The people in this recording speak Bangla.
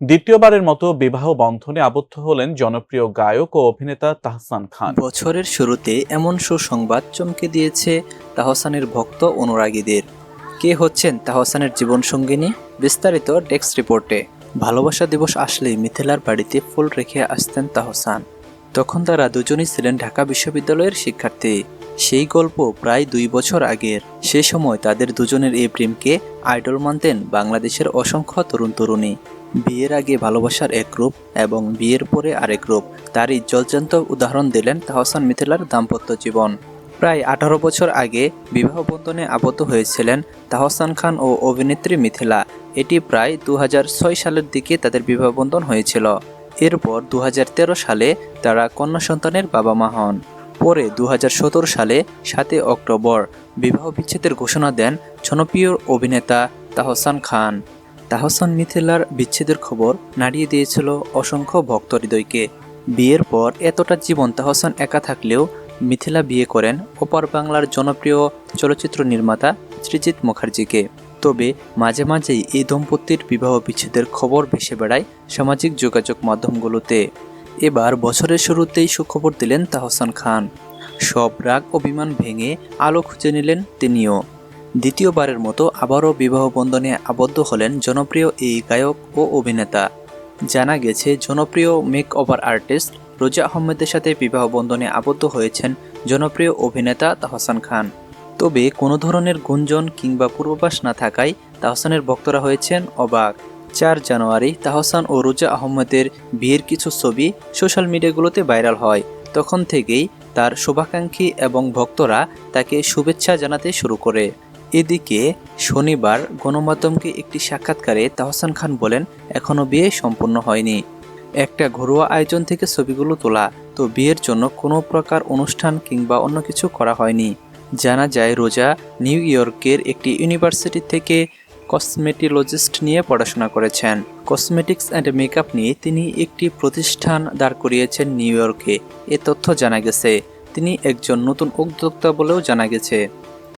দ্বিতীয়বারের মতো বিবাহ বন্ধনে আবদ্ধ হলেন জনপ্রিয় গায়ক ও অভিনেতা তাহসান খান। বছরের শুরুতে এমন সুসংবাদ চমকে দিয়েছে তাহসানের ভক্ত অনুরাগীদের। কে হচ্ছেন তাহসানের জীবনসঙ্গিনী? বিস্তারিত ডেস্ক রিপোর্টে। ভালোবাসা দিবস আসলেই মিথিলার বাড়িতে ফুল রেখে আসতেন তাহসান। তখন তারা দুজনই ছিলেন ঢাকা বিশ্ববিদ্যালয়ের শিক্ষার্থী। সেই গল্প প্রায় দুই বছর আগের। সে সময় তাদের দুজনের এই প্রেমকে আইডল মানতেন বাংলাদেশের অসংখ্য তরুণ তরুণী বিয়ের আগে ভালোবাসার এক রূপ এবং বিয়ের পরে আরেক রূপ। তারই জলজান্ত উদাহরণ দিলেন তাহসান মিথিলার দাম্পত্য জীবন। প্রায় আঠারো বছর আগে বিবাহ বন্ধনে আবদ্ধ হয়েছিলেন তাহসান খান ও অভিনেত্রী মিথিলা। এটি প্রায় দু হাজার ছয় সালের দিকে তাদের বিবাহ বন্ধন হয়েছিল। এরপর দু হাজার তেরো সালে তারা কন্যা সন্তানের বাবা মা হন। পরে দু হাজার সতেরো সালে সাতই অক্টোবর বিবাহ বিচ্ছেদের ঘোষণা দেন জনপ্রিয় অভিনেতা তাহসান খান। তাহসান মিথিলার বিচ্ছেদের খবর নাড়িয়ে দিয়েছিল অসংখ্য ভক্ত হৃদয়কে বিয়ের পর এতটা জীবন তাহসান একা থাকলেও মিথিলা বিয়ে করেন ওপার বাংলার জনপ্রিয় চলচ্চিত্র নির্মাতা শ্রীজিৎ মুখার্জিকে। তবে মাঝে মাঝেই এই দম্পতির বিবাহ বিচ্ছেদের খবর ভেসে বেড়ায় সামাজিক যোগাযোগ মাধ্যমগুলোতে। এবার বছরের শুরুতেই সুখবর দিলেন তাহসান খান। সব রাগ অভিমান ভেঙে আলো খুঁজে নিলেন তিনিও। দ্বিতীয়বারের মতো আবারও বিবাহ বন্ধনে আবদ্ধ হলেন জনপ্রিয় এই গায়ক ও অভিনেতা। জানা গেছে, জনপ্রিয় মেক ওভার আর্টিস্ট রোজা আহমেদের সাথে বিবাহ বন্ধনে আবদ্ধ হয়েছেন জনপ্রিয় অভিনেতা তাহসান খান। তবে কোনো ধরনের গুঞ্জন কিংবা পূর্বাভাস না থাকায় তাহসানের ভক্তরা হয়েছেন অবাক। চার জানুয়ারি তাহসান ও রোজা আহমেদের বিয়ের কিছু ছবি সোশ্যাল মিডিয়াগুলোতে ভাইরাল হয়। তখন থেকেই তার শুভাকাঙ্ক্ষী এবং ভক্তরা তাকে শুভেচ্ছা জানাতে শুরু করে। এদিকে শনিবার গণমাধ্যমকে একটি সাক্ষাৎকারে তাহসান খান বলেন এখনও বিয়ে সম্পূর্ণ হয়নি। একটা ঘরোয়া আয়োজন থেকে ছবিগুলো তোলা, তো বিয়ের জন্য কোনো প্রকার অনুষ্ঠান কিংবা অন্য কিছু করা হয়নি। জানা যায়, রোজা নিউ ইয়র্কের একটি ইউনিভার্সিটি থেকে কসমেটিলজিস্ট নিয়ে পড়াশোনা করেছেন। কসমেটিক্স অ্যান্ড মেকআপ নিয়ে তিনি একটি প্রতিষ্ঠান দাঁড় করিয়েছেন নিউ ইয়র্কে। এ তথ্য জানা গেছে। তিনি একজন নতুন উদ্যোক্তা বলেও জানা গেছে।